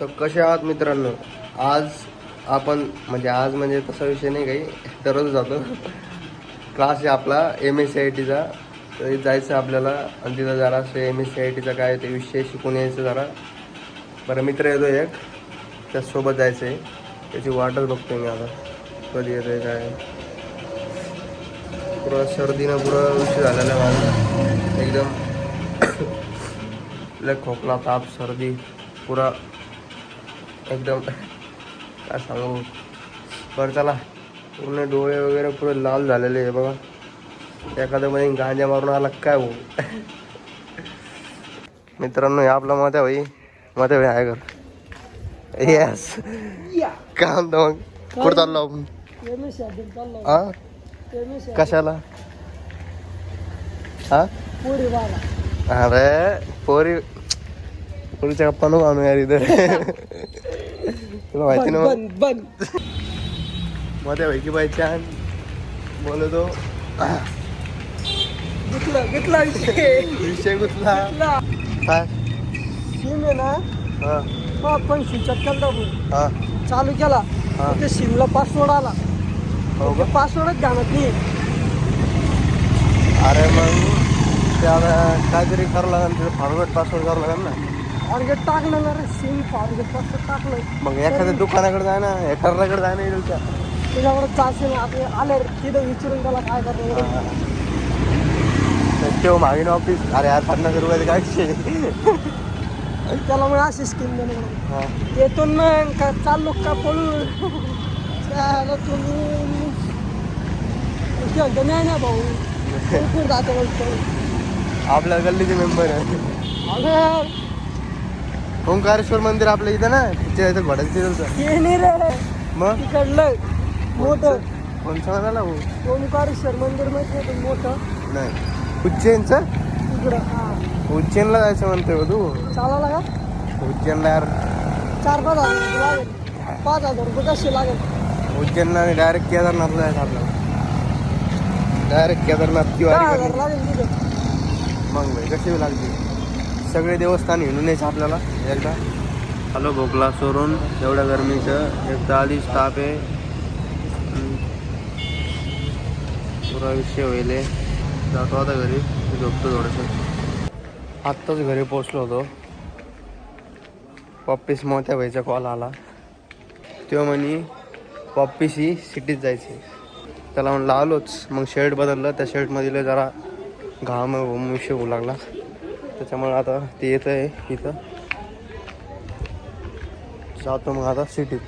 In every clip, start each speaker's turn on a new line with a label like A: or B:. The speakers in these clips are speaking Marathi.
A: तर कसे आहात मित्रांनो? आज आपण म्हणजे आज म्हणजे तसा विषय नाही काही दररोज जातो. क्लास आहे आपला एम एस सी आय टीचा तर जायचं आपल्याला आणि तिथं जरासं एम एस सी आय टीचा काय ते विषय शिकून यायचं जरा. बरं मित्र येतो एक. त्याचसोबत जायचं आहे त्याची वाटच बघतो मी आता. कधी येतोय काय? पुरा सर्दीनं पुरा विषय झालेला आहे माझा. एकदम लय खोकला ताप सर्दी पुरा एकदम काय सांगू? बरं चला. पूर्ण डोळे वगैरे पुरे लाल झालेले आहे बघा. एखाद्या मध्ये गांजा मारून आला काय हो? मित्रांनो हे आपला मत आहे भाई. मत आहे आहे कर येस काय म्हणतो मग कुठं चाललो आपण? हा कशाला? हा अरे पोरी पोरीच्या गप्पा नको आणू यार इथं तुला माहिती ना मग मध्ये भाई बाई छान बोलतो विषय कुठला काय
B: ना
A: हा
B: पंचवीस चक्कर
A: हा
B: चालू केला
A: हा.
B: ते सिमला पासवर्ड आला
A: हो का
B: पासवर्डच ध्यानात नाही
A: अरे मग ते आता काहीतरी करावं लागेल तिथं फॉरवर्ड पासवर्ड करावं लागेल ना
B: फॉरगेट टाकलं ना रे सिम फॉरगेट पासवर्ड टाकलं
A: मग एखाद्या दुकानाकडे जाय ना एखाद्याकडे जाय ना इथलच्या
B: त्याच्यावर चाचणी आता आले रे, तिथं विचारून त्याला काय करतो
A: तेव्हा मागीन ऑफिस अरे यार पन्नास रुपयाचं काय
B: त्याला मग अशी स्कीम देणं.
A: हा.
B: येतो ना का चाललो का पळून तुम्ही नाही ना भाऊ. जातो
A: आपल्या गल्लीचे मेंबर आहे.
B: अरे
A: ओंकारेश्वर मंदिर आपल्या इथं ना तिच्या इथं घोड्याचं तिथं मग?
B: तिकडलं मोठं.
A: म्हणाला भाऊ?
B: ओंकारेश्वर मंदिर माहिती आहे मोठं.
A: नाही. उज्जैनचं?
B: तिकडं हा.
A: उज्जैनला जायचं म्हणतोय हो तू.
B: चालायला का?
A: उज्जैनला यार.
B: चार पाच हजार रुपये लागेल. पाच हजार रुपये कसे लागेल?
A: उज्जैनला डायरेक्ट केदारनाथला जायचं आपल्याला. डायरेक्ट केदारनाथ किंवा
B: दहा हजार लागेल तिथं.
A: मग भाई कशी लागते सगळे देवस्थान हिंडून यायचं आपल्याला एकदा. आलो भोकला सोडून एवढ्या गरमीचं. एक आधीच ताप आहे. पुरा विषय होईल जातो आता घरी. झोपतो थोडंसं. आत्ताच घरी पोचलो होतो. पप्पीस मोठ्या भाईचा कॉल आला. तेव्हा म्हणे पप्पीस ही सिटीत जायची. त्याला म्हणलं आलोच. मग शर्ट बदललं. त्या शर्टमधील जरा घाम विषय होऊ लागला. त्याच्यामुळे आता ते येत आहे इथं. जातो मग आता सिटीत.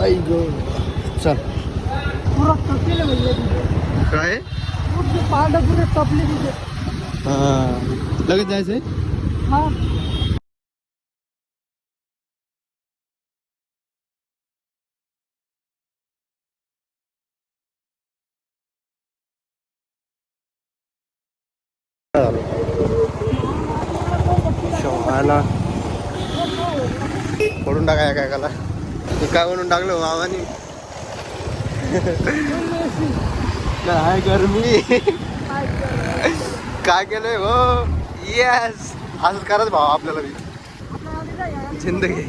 A: ऐ ग. चल. काय? हां. लगेच जायचंय?
B: हा.
A: शोभाला पडून टाकाय काय काला तू काय म्हणून टाकलं मामानी नाही गरमी. काय केलंय हो? येस असंच करायचं भाऊ आपल्याला बी. जिंदगी.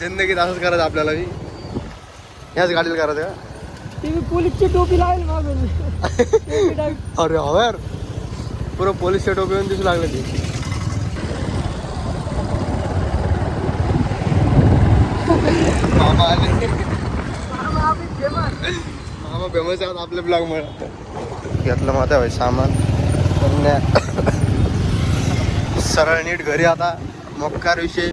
A: जिंदगीत असंच करायचं आपल्याला बी. ह्याच गाडीला करायचं का?
B: मी पोलीसची टोपी लावेल मागून टोपी टाक-
A: पोलीस हो यार पुरं दिसू लागलं ते. मामा आले
B: मामा
A: फेमस आहेत आपल्या ब्लॉग मुळे. घेतलं माझा भाई सामान. सरळ नीट घरी आता. मक्कार विषय.